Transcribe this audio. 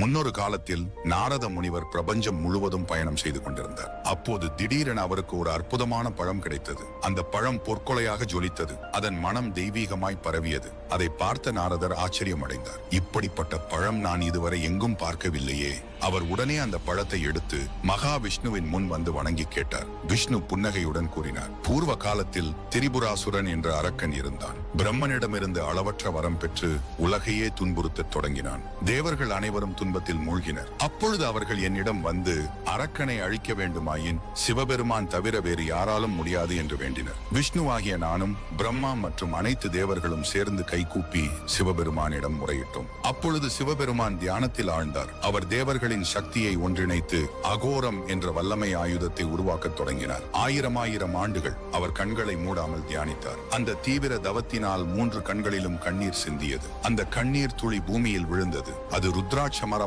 முன்னொரு காலத்தில் நாரத முனிவர் பிரபஞ்சம் முழுவதும் பயணம் செய்து கொண்டிருந்தார். அப்போது திடீரென அவருக்கு ஒரு அற்புதமான பழம் கிடைத்தது. அந்த பழம் பொற்கொலையாக ஜொலித்தது. அதன் மனம் தெய்வீகமாய் பரவியது. அதை பார்த்த நாரதர் ஆச்சரியமடைந்தார். இப்படிப்பட்ட பழம் நான் இதுவரை எங்கும் பார்க்கவில்லையே. அவர் உடனே அந்த பழத்தை எடுத்து மகாவிஷ்ணுவின் முன் வந்து வணங்கி கேட்டார். விஷ்ணு புன்னகையுடன் கூறினார். பூர்வ காலத்தில் திரிபுராசுரன் என்ற அரக்கன் இருந்தான். பிரம்மனிடமிருந்து அளவற்ற வரம் பெற்று உலகையே துன்புறுத்தத் தொடங்கினான். தேவர்கள் அனைவரும் துன்பத்தில் மூழ்கினர். அப்பொழுது அவர்கள் என்னிடம் வந்து அரக்கனை அழிக்க வேண்டுமாயின் சிவபெருமான் தவிர வேறு யாராலும் முடியாது என்று வேண்டினர். விஷ்ணுவாகிய நானும் பிரம்மா மற்றும் அனைத்து தேவர்களும் சேர்ந்து கைகூப்பி சிவபெருமானிடம் முறையிட்டோம். அப்பொழுது சிவபெருமான் தியானத்தில் ஆழ்ந்தார். அவர் தேவர்களின் சக்தியை ஒன்றிணைத்து அகோரம் என்ற வல்லமை ஆயுதத்தை உருவாக்கத் தொடங்கினார். ஆயிரம் ஆயிரம் ஆண்டுகள் அவர் கண்களை மூடாமல் தியானித்தார். அந்த தீவிர தவத்தினால் மூன்று கண்களிலும் கண்ணீர் சிந்தியது. அந்த கண்ணீர் துளி பூமியில் விழுந்தது. அது ருத்ராட்ச மரம்